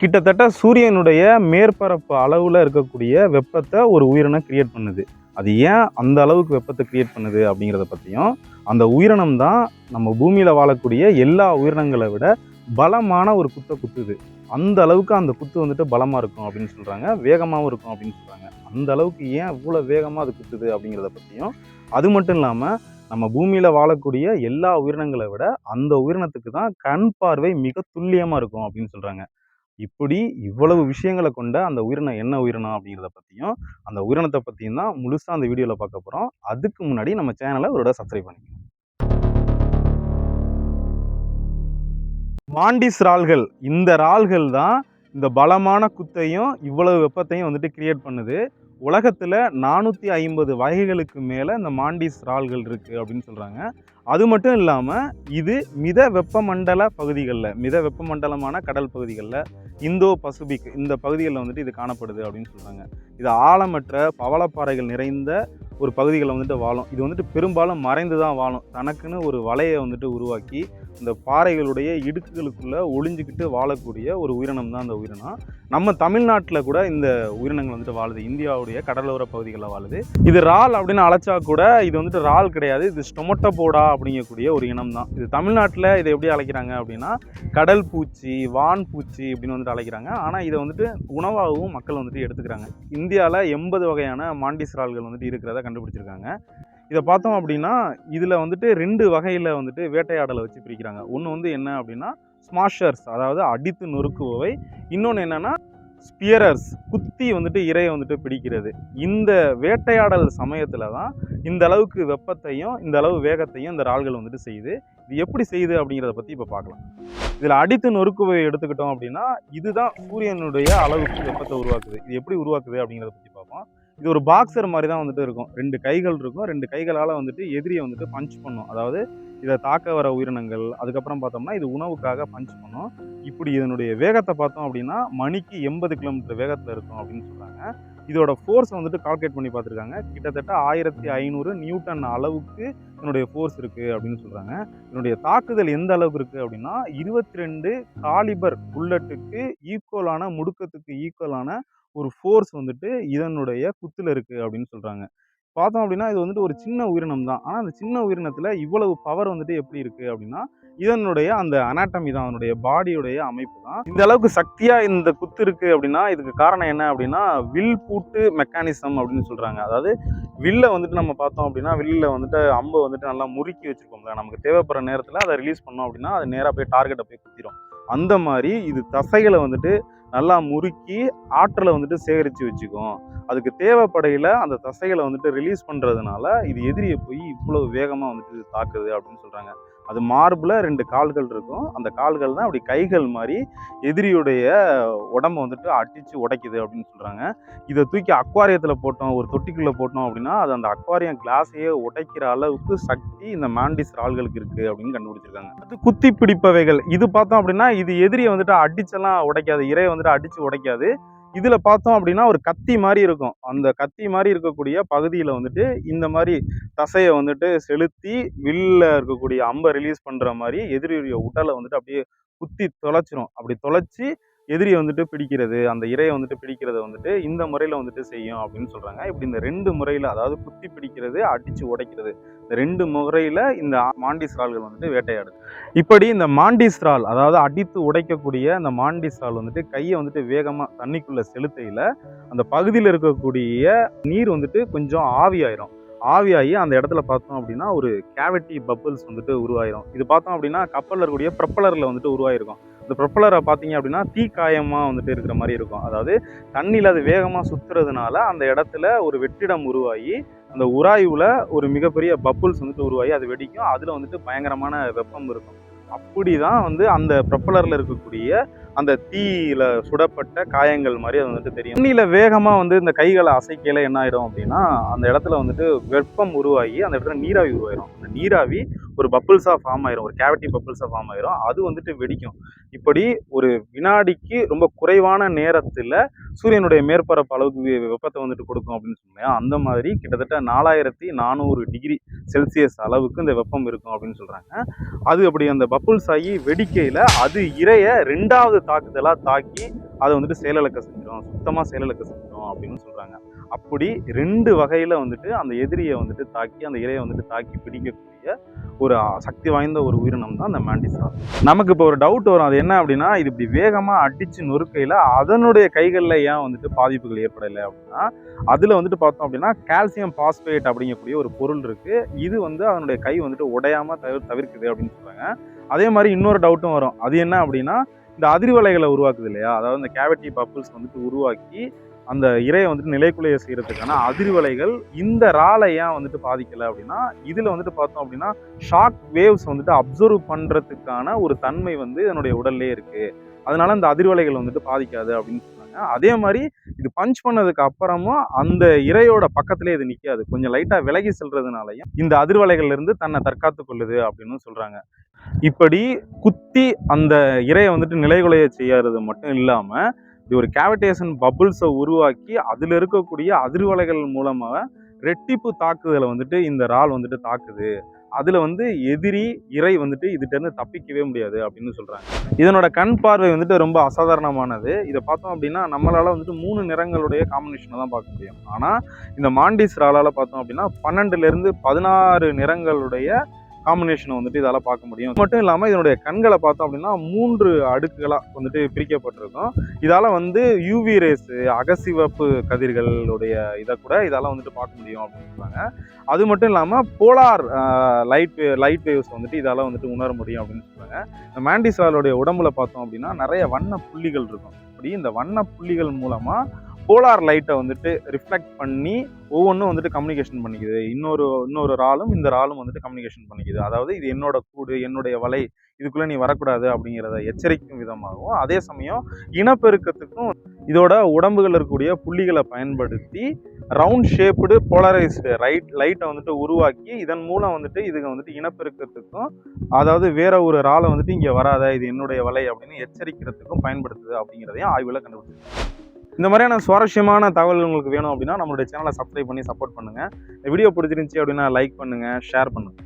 கிட்டத்தட்ட சூரியனுடைய மேற்பரப்பு அளவில் இருக்கக்கூடிய வெப்பத்தை ஒரு உயிரினம் கிரியேட் பண்ணுது. அது ஏன் அந்த அளவுக்கு வெப்பத்தை கிரியேட் பண்ணுது அப்படிங்கிறத பற்றியும் அந்த உயிரினம் தான் நம்ம பூமியில் வாழக்கூடிய எல்லா உயிரினங்களை விட பலமான ஒரு குத்தை குத்துது. அந்த அளவுக்கு அந்த குத்து வந்துட்டு பலமாக இருக்கும் அப்படின்னு சொல்கிறாங்க வேகமாகவும் இருக்கும் அப்படின்னு சொல்கிறாங்க அந்த அளவுக்கு ஏன் இவ்வளோ வேகமாக அது குத்துது அப்படிங்கிறத பற்றியும் அது மட்டும் இல்லாமல் நம்ம பூமியில் வாழக்கூடிய எல்லா உயிரினங்களை விட அந்த உயிரினத்துக்கு தான் கண் பார்வை மிக துல்லியமாக இருக்கும் அப்படின்னு சொல்கிறாங்க இப்படி இவ்வளவு விஷயங்களை கொண்ட அந்த உயிரினம் என்ன உயிரினம் அப்படிங்கிறத பற்றியும் அந்த உயிரினத்தை பற்றியும் தான் முழுசாக அந்த வீடியோவில் பார்க்க போகிறோம் அதுக்கு முன்னாடி நம்ம சேனலை ஒரு சப்ஸ்கிரைப் பண்ணிக்கணும் மாண்டிஸ் இறால்கள் இந்த இறால்கள் தான் இந்த பலமான குத்தையும் இவ்வளவு வெப்பத்தையும் வந்துட்டு கிரியேட் பண்ணுது. உலகத்தில் நானூற்றி ஐம்பது வகைகளுக்கு மேலே இந்த மாண்டிஸ் இறால்கள் இருக்குது அப்படின்னு சொல்கிறாங்க அது மட்டும் இல்லாமல் இது மித வெப்பமண்டல பகுதிகளில் மித வெப்பமண்டலமான கடல் பகுதிகளில் இந்தோ பசிபிக் இந்த பகுதிகளில் வந்துட்டு இது காணப்படுது அப்படின்னு சொல்கிறாங்க இது ஆழமற்ற பவளப்பாறைகள் நிறைந்த ஒரு பகுதிகளில் வந்துட்டு வாழும். இது வந்துட்டு பெரும்பாலும் மறைந்து தான் வாழும். தனக்குன்னு ஒரு வலையை வந்துட்டு உருவாக்கி இந்த பாறைகளுடைய இடுக்குகளுக்குள்ளே ஒளிஞ்சிக்கிட்டு வாழக்கூடிய ஒரு உயிரினம் தான் அந்த உயிரினம். நம்ம தமிழ்நாட்டில் கூட இந்த உயிரினங்கள் வந்துட்டு வாழுது. இந்தியாவுடைய கடலோர பகுதிகளில் வாழுது. இது ரால் அப்படின்னு அழைச்சா கூட இது வந்துட்டு ரால் கிடையாது. இது ஸ்டொமட்டோபோடா அப்படிங்கக்கூடிய ஒரு இனம் தான். இது தமிழ்நாட்டில் இதை எப்படி அழைக்கிறாங்க அப்படின்னா கடல் பூச்சி வான் பூச்சி அப்படின்னு வந்துட்டு அழைக்கிறாங்க. ஆனால் இதை வந்துட்டு உணவாகவும் மக்கள் வந்துட்டு எடுத்துக்கிறாங்க. இந்தியாவில் எண்பது வகையான மாண்டிஸ் இறால்கள் வந்துட்டு இருக்கிறத கண்டுபிடிச்சிருக்காங்க. இதை பார்த்தோம் அப்படின்னா இதில் வந்துட்டு ரெண்டு வகையில் வந்துட்டு வேட்டையாடலை வச்சு பிரிக்கிறாங்க. ஒன்று வந்து என்ன அப்படின்னா ஸ்மாஷர்ஸ் அதாவது அடித்து நொறுக்குபவை. இன்னொன்று என்னென்னா ஸ்பியரர்ஸ் குத்தி வந்துட்டு இரையை வந்துட்டு பிடிக்கிறது. இந்த வேட்டையாடல் சமயத்தில் தான் இந்த அளவுக்கு வெப்பத்தையும் இந்த அளவு வேகத்தையும் இந்த இறால்கள் வந்துட்டு செய்யுது. இது எப்படி செய்யுது அப்படிங்கிறத பற்றி இப்போ பார்க்கலாம். இதில் அடித்து நொறுக்குவை எடுத்துக்கிட்டோம் அப்படின்னா இதுதான் சூரியனுடைய அளவுக்கு வெப்பத்தை உருவாக்குது. இது எப்படி உருவாக்குது அப்படிங்கிறத இது ஒரு பாக்ஸர் மாதிரி தான் வந்துட்டு இருக்கும். ரெண்டு கைகள் இருக்கும். ரெண்டு கைகளால் வந்துட்டு எதிரியை வந்துட்டு பஞ்ச் பண்ணும். அதாவது இதை தாக்க வர உயிரினங்கள் அதுக்கப்புறம் பார்த்தோம்னா இது உணவுக்காக பஞ்ச் பண்ணும். இப்படி இதனுடைய வேகத்தை பார்த்தோம் அப்படின்னா மணிக்கு எண்பது கிலோமீட்டர் வேகத்தில் இருக்கும் அப்படின்னு சொல்கிறாங்க இதோட ஃபோர்ஸ் வந்துட்டு கால்குலேட் பண்ணி பார்த்துருக்காங்க. கிட்டத்தட்ட ஆயிரத்தி ஐநூறு நியூட்டன் அளவுக்கு இதனுடைய ஃபோர்ஸ் இருக்குது அப்படின்னு சொல்கிறாங்க இதனுடைய தாக்குதல் எந்த அளவுக்கு இருக்குது அப்படின்னா இருபத்தி ரெண்டு காலிபர் புல்லட்டுக்கு ஈக்குவலான முடுக்கத்துக்கு ஈக்குவலான ஒரு ஃபோர்ஸ் வந்துட்டு இதனுடைய குத்தில் இருக்குது அப்படின்னு சொல்கிறாங்க பார்த்தோம் அப்படின்னா இது வந்துட்டு ஒரு சின்ன உயிரினம் தான். ஆனால் அந்த சின்ன உயிரினத்தில் இவ்வளவு பவர் வந்துட்டு எப்படி இருக்குது அப்படின்னா இதனுடைய அந்த அனாட்டமி தான் அதனுடைய பாடியுடைய அமைப்பு தான். இந்த அளவுக்கு சக்தியாக இந்த குத்து இருக்குது அப்படின்னா இதுக்கு காரணம் என்ன அப்படின்னா வில் பூட்டு மெக்கானிசம் அப்படின்னு சொல்கிறாங்க அதாவது வில்லை வந்துட்டு நம்ம பார்த்தோம் அப்படின்னா வில்லில் வந்துட்டு அம்பை வந்துட்டு நல்லா முறுக்கி வச்சுருக்கோம்ல நமக்கு தேவைப்படுற நேரத்தில் அதை ரிலீஸ் பண்ணோம் அப்படின்னா அது நேராக போய் டார்கெட்டை போய் குத்திரும். அந்த மாதிரி இது தசைகளை வந்துட்டு நல்லா முறுக்கி ஆற்றலை வந்துட்டு சேகரித்து வச்சுக்கும். அதுக்கு தேவைப்படையில் அந்த தசைகளை வந்துட்டு ரிலீஸ் பண்ணுறதுனால இது எதிரியை போய் இவ்வளவு வேகமாக வந்துட்டு தாக்குது அப்படின்னு சொல்கிறாங்க அது மார்பில் ரெண்டு கால்கள் இருக்கும். அந்த கால்கள் தான் அப்படி கைகள் மாதிரி எதிரியுடைய உடம்பை வந்துட்டு அடித்து உடைக்குது அப்படின்னு சொல்கிறாங்க இதை தூக்கி அக்வாரியத்தில் போட்டோம் ஒரு தொட்டிக்குள்ளே போட்டோம் அப்படின்னா அது அந்த அக்வாரியம் கிளாஸையே உடைக்கிற அளவுக்கு சக்தி இந்த மாண்டிஸ் ஆள்களுக்கு இருக்குது அப்படின்னு கண்டுபிடிச்சிருக்காங்க. அது குத்தி பிடிப்பவைகள் இது பார்த்தோம் அப்படின்னா இது எதிரியை வந்துட்டு அடிச்செல்லாம் உடைக்காது இறையை வந்துட்டு அடித்து உடைக்காது. இதில் பார்த்தோம் அப்படின்னா ஒரு கத்தி மாதிரி இருக்கும். அந்த கத்தி மாதிரி இருக்கக்கூடிய பகுதியில் வந்துட்டு இந்த மாதிரி தசையை வந்துட்டு செலுத்தி வில்ல இருக்கக்கூடிய அம்பை ரிலீஸ் பண்ணுற மாதிரி எதிரியுடைய உடலை வந்துட்டு அப்படியே குத்தி தொலைச்சிரும். அப்படி தொலைச்சி எதிரியை வந்துட்டு பிடிக்கிறது அந்த இரையை வந்துட்டு பிடிக்கிறத வந்துட்டு இந்த முறையில் வந்துட்டு செய்யும் அப்படின்னு சொல்கிறாங்க இப்படி இந்த ரெண்டு முறையில் அதாவது குத்தி பிடிக்கிறது அடித்து உடைக்கிறது இந்த ரெண்டு முறையில் இந்த மாண்டிஸ்ரால்கள் வந்துட்டு வேட்டையாடுது. இப்படி இந்த மாண்டிஸ்ரால் அதாவது அடித்து உடைக்கக்கூடிய அந்த மாண்டிஸ்ரால் வந்துட்டு கையை வந்துட்டு வேகமாக தண்ணிக்குள்ளே செலுத்தையில் அந்த பகுதியில் இருக்கக்கூடிய நீர் வந்துட்டு கொஞ்சம் ஆவியாயிரும். ஆவியாகி அந்த இடத்துல பார்த்தோம் அப்படின்னா ஒரு கேவிட்டி பப்பிள்ஸ் வந்துட்டு உருவாயிரும். இது பார்த்தோம் அப்படின்னா கப்பலில் இருக்கக்கூடிய ப்ரப்பலரில் வந்துட்டு உருவாயிருக்கும். இந்த ப்ரொப்பலரை பார்த்தீங்க அப்படின்னா தீக்காயமாக வந்துட்டு இருக்கிற மாதிரி இருக்கும். அதாவது தண்ணியில் அது வேகமாக சுற்றுறதுனால அந்த இடத்துல ஒரு வெற்றிடம் உருவாகி அந்த உராய்வில் ஒரு மிகப்பெரிய பப்புல்ஸ் வந்துட்டு உருவாகி அது வெடிக்கும். அதில் வந்துட்டு பயங்கரமான வெப்பம் இருக்கும். அப்படி தான் வந்து அந்த ப்ரொப்பலரில் இருக்கக்கூடிய அந்த தீயில சுடப்பட்ட காயங்கள் மாதிரி அது வந்துட்டு தெரியும். தண்ணியில வேகமாக வந்து இந்த கைகளை அசைக்கல என்ன ஆயிடும் அப்படின்னா அந்த இடத்துல வந்துட்டு வெப்பம் உருவாகி அந்த இடத்துல நீராவி உருவாயிரும். அந்த நீராவி ஒரு பப்புள்ஸாக ஃபார்ம் ஆயிரும். ஒரு கேவிட்டி பப்புள்ஸாக ஃபார்ம் ஆயிரும். அது வந்துட்டு வெடிக்கும். இப்படி ஒரு வினாடிக்கு ரொம்ப குறைவான நேரத்தில் சூரியனுடைய மேற்பரப்பு அளவுக்கு வெப்பத்தை வந்துட்டு கொடுக்கும் அப்படின்னு சொன்னேன். அந்த மாதிரி கிட்டத்தட்ட நாலாயிரத்தி நானூறு டிகிரி செல்சியஸ் அளவுக்கு இந்த வெப்பம் இருக்கும் அப்படின்னு சொல்கிறாங்க அது அப்படி அந்த பப்புள்ஸ் ஆகி வெடிக்கையில் அது இறைய ரெண்டாவது தாக்குதலாக தாக்கி அதை வந்துட்டு செயலிழக்க செஞ்சிடும் சுத்தமாக செயலிழக்க செஞ்சிடும் அப்படின்னு சொல்கிறாங்க அப்படி ரெண்டு வகையில் வந்துட்டு அந்த எதிரியை வந்துட்டு தாக்கி அந்த இலையை வந்துட்டு தாக்கி பிடிக்கக்கூடிய ஒரு சக்தி வாய்ந்த ஒரு உயிரினம் தான் அந்த மேண்டிஸா நமக்கு இப்போ ஒரு டவுட் வரும். அது என்ன அப்படின்னா இது இப்படி வேகமாக அடித்து நொறுக்கையில் அதனுடைய கைகளில் ஏன் வந்துட்டு பாதிப்புகள் ஏற்படலை அப்படின்னா அதில் வந்துட்டு பார்த்தோம் அப்படின்னா கால்சியம் பாஸ்பேட் அப்படிங்கக்கூடிய ஒரு பொருள் இருக்குது இது வந்து அதனுடைய கை வந்துட்டு உடையாமல் தவிர தவிர்க்குது அப்படின்னு சொல்கிறாங்க அதே மாதிரி இன்னொரு டவுட்டும் வரும். அது என்ன அப்படின்னா இந்த அதிர்வலைகளை உருவாக்குது இல்லையா? அதாவது இந்த கேவிட்டி பப்புள்ஸ் வந்துட்டு உருவாக்கி அந்த இரையை வந்துட்டு நிலைக்குலைய செய்கிறதுக்கான அதிர்வலைகள் இந்த ராலை ஏன் வந்துட்டு பாதிக்கலை அப்படின்னா இதில் வந்துட்டு பார்த்தோம் அப்படின்னா ஷாக் வேவ்ஸ் வந்துட்டு அப்சர்வ் பண்ணுறதுக்கான ஒரு தன்மை வந்து இதனுடைய உடல்லே இருக்குது அதனால அந்த அதிர்வலைகள் வந்துட்டு பாதிக்காது அப்படின்னு சொன்னாங்க. அதே மாதிரி இது பஞ்ச் பண்ணதுக்கு அப்புறமும் அந்த இறையோட பக்கத்திலே இது நிற்காது கொஞ்சம் லைட்டாக விலகி செல்றதுனாலையும் இந்த அதிர்வலைகள்லேருந்து தன்னை தற்காத்து கொள்ளுது அப்படின்னு சொல்கிறாங்க இப்படி குத்தி அந்த இரையை வந்துட்டு நிலைகுலைய செய்யறது மட்டும் இல்லாம இது ஒரு கேவிடேஷன் பபுள்ஸை உருவாக்கி அதில் இருக்கக்கூடிய அதிர்வலைகள் மூலமாக ரெட்டிப்பு தாக்குதலை வந்துட்டு இந்த இறால் வந்துட்டு தாக்குது. அதில் வந்து எதிரி இறை வந்துட்டு இதுகிட்ட தப்பிக்கவே முடியாது அப்படின்னு சொல்கிறாங்க இதனோட கண் பார்வை வந்துட்டு ரொம்ப அசாதாரணமானது. இதை பார்த்தோம் அப்படின்னா நம்மளால் வந்துட்டு மூணு நிறங்களுடைய காம்பினேஷனை தான் பார்க்க முடியும். ஆனால் இந்த மாண்டிஸ் இறாலால் பார்த்தோம் அப்படின்னா பன்னெண்டுலேருந்து பதினாறு நிறங்களுடைய காம்பினேஷனை வந்துட்டு இதால் பார்க்க முடியும். மட்டும் இல்லாமல் இதனுடைய கண்களை பார்த்தோம் அப்படின்னா மூன்று அடுக்குகளாக வந்துட்டு பிரிக்கப்பட்டிருக்கும். இதால் வந்து யூவி ரேஸ் அகசிவப்பு கதிர்களுடைய இதை கூட இதால் வந்துட்டு பார்க்க முடியும் அப்படின்னு சொல்லுவாங்க அது மட்டும் இல்லாமல் போலார் லைட் லைட் வேவ்ஸ் வந்துட்டு இதால் வந்துட்டு உணர முடியும் அப்படின்னு சொல்லுவாங்க இந்த மேண்டிசாலோடைய உடம்புல பார்த்தோம் அப்படின்னா நிறைய வண்ண புள்ளிகள் இருக்கும். அப்படி இந்த வண்ண புள்ளிகள் மூலமாக போலார் லைட்டை வந்துட்டு ரிஃப்ளெக்ட் பண்ணி ஒவ்வொன்றும் வந்துட்டு கம்யூனிகேஷன் பண்ணிக்குது. இன்னொரு இன்னொரு ராலும் இந்த ராலும் வந்துட்டு கம்யூனிகேஷன் பண்ணிக்குது. அதாவது இது என்னோட கூடு என்னுடைய வலை இதுக்குள்ளே நீ வரக்கூடாது அப்படிங்கிறத எச்சரிக்கும் விதமாகவும் அதே சமயம் இனப்பெருக்கத்துக்கும் இதோட உடம்புகள் இருக்கக்கூடிய புள்ளிகளை பயன்படுத்தி ரவுண்ட் ஷேப்டு போலரைஸ்டு ரைட் லைட்டை வந்துட்டு உருவாக்கி இதன் மூலம் வந்துட்டு இதுங்க வந்துட்டு இனப்பெருக்கத்துக்கும் அதாவது வேற ஒரு ராலை வந்துட்டு இங்கே வராத இது என்னுடைய வலை அப்படின்னு எச்சரிக்கிறதுக்கும் பயன்படுத்துது அப்படிங்கிறதையும் ஆய்வில் கண்டுபிடிச்சிருக்காங்க. இந்த மாதிரியான சுவாரஸ்யமான தகவல் உங்களுக்கு வேணும் அப்படின்னா நம்மளுடைய சேனலை சப்ஸ்கிரைப் பண்ணி சப்போர்ட் பண்ணுங்கள் இந்த வீடியோ பிடிச்சிருந்துச்சி அப்படின்னா லைக் பண்ணுங்கள் ஷேர் பண்ணுங்கள்